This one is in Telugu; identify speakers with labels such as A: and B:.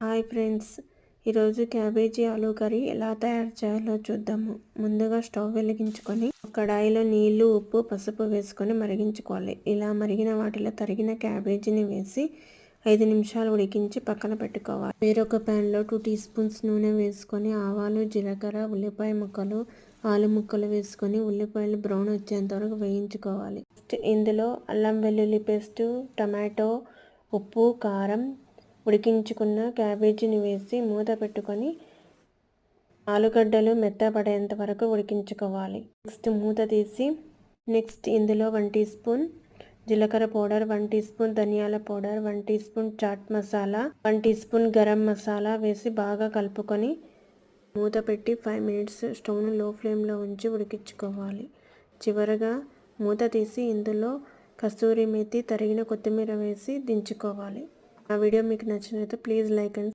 A: హాయ్ ఫ్రెండ్స్ ఈరోజు క్యాబేజీ ఆలు కర్రీ ఎలా తయారు చేయాలో చూద్దాము. ముందుగా స్టవ్ వెలిగించుకొని కడాయిలో నీళ్ళు ఉప్పు పసుపు వేసుకొని మరిగించుకోవాలి. ఇలా మరిగిన వాటిలో తరిగిన క్యాబేజీని వేసి ఐదు నిమిషాలు ఉడికించి పక్కన పెట్టుకోవాలి. వేరొక ప్యాన్లో టూ టీ స్పూన్స్ నూనె వేసుకొని ఆవాలు జీలకర్ర ఉల్లిపాయ ముక్కలు ఆలు ముక్కలు వేసుకొని ఉల్లిపాయలు బ్రౌన్ వచ్చేంత వరకు వేయించుకోవాలి. ఇందులో అల్లం వెల్లుల్లి పేస్టు టమాటో ఉప్పు కారం ఉడికించుకున్న క్యాబేజీని వేసి మూత పెట్టుకొని ఆలుగడ్డలు మెత్తపడేంత వరకు ఉడికించుకోవాలి. నెక్స్ట్ మూత తీసి నెక్స్ట్ ఇందులో వన్ టీ స్పూన్ జీలకర్ర పౌడర్ వన్ టీ స్పూన్ ధనియాల powder one teaspoon chaat masala one teaspoon garam masala వేసి బాగా కలుపుకొని మూత పెట్టి ఫైవ్ మినిట్స్ స్టవ్ను లో ఫ్లేమ్లో ఉంచి ఉడికించుకోవాలి. చివరగా మూత తీసి ఇందులో కస్తూరి మెతి తరిగిన కొత్తిమీర వేసి దించుకోవాలి. ఆ వీడియో మీకు నచ్చినట్లయితే ప్లీజ్ లైక్ అండ్